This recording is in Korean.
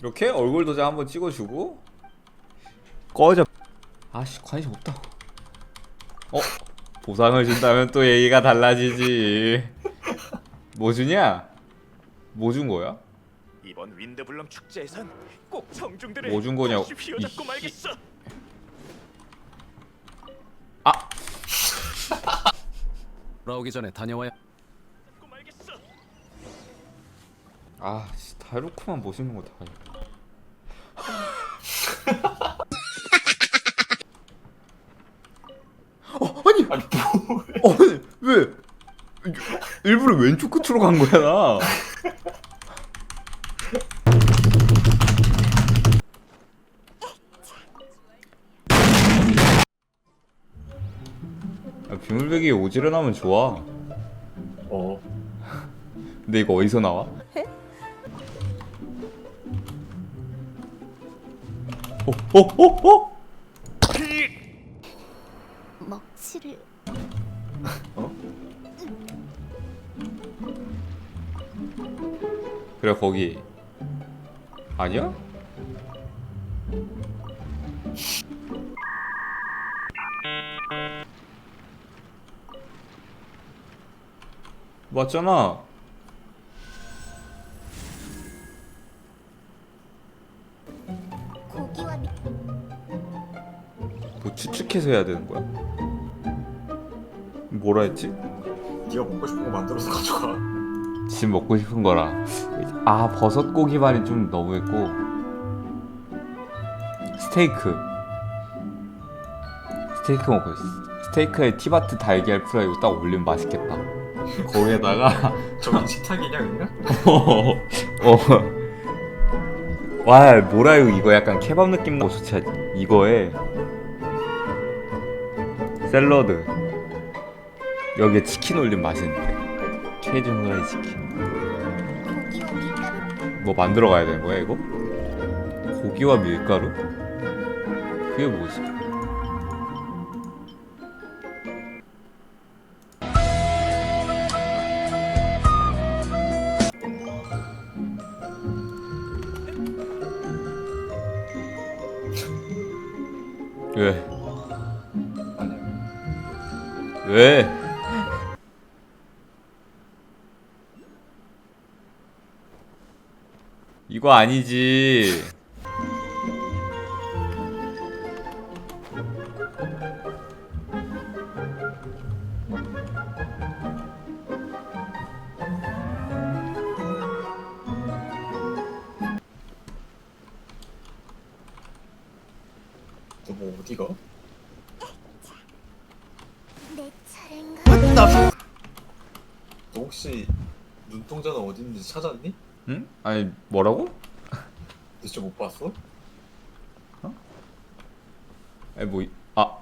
이렇게 얼굴 도장 한번 찍어주고 꺼져 아씨 관심 없다 어? 보상을 준다면 또 얘기가 달라지지 뭐 주냐? 뭐 준 거야? 이번 윈드블럼 축제에선 꼭 청중들을 뭐준 거냐고. 다시 휘어잡고 이- 말겠어. 아! 돌아오기 전에 다녀와야 잡고 말겠어. 아 씨, 다이로크만 멋있는 거 다. 어 아니 아니 뭐 어, 아니 왜 일부러 왼쪽 끝으로 간 거야 나. 아, 비물배기 오지를 하면 좋아. 어. 근데 이거 어디서 나와? 어, 어, 어, 어? 먹칠을 그래 거기 아니야? 맞잖아. 고기와 미... 뭐 추측해서 해야 되는 거야? 뭐라 했지? 네가 먹고 싶은 거 만들어서 가져가. 지금 먹고 싶은 거라. 아 버섯 고기 반이 좀 너무했고 스테이크. 스테이크 먹고 있어. 스테이크에 티바트 달걀 프라이 딱 올리면 맛있겠다. 거기에다가 저기 식탁이냐 그냥? 어, 어. 와 뭐라요 이거 약간 케밥 느낌 나고 좋지 않- 이거에 샐러드 여기에 치킨 올리면 맛있는데 케이준 후라이 치킨 고기 와 밀가루 뭐 만들어 가야 되는 거야 이거? 고기와 밀가루? 그게 뭐지? 왜? 왜? 이거 아니지. 너뭐 어디가? 내 차례인가? 너 혹시 눈동자는 어디 있는지 찾았니? 응? 아니 뭐라고? 대체 못 봤어? 아니 뭐 이- 아.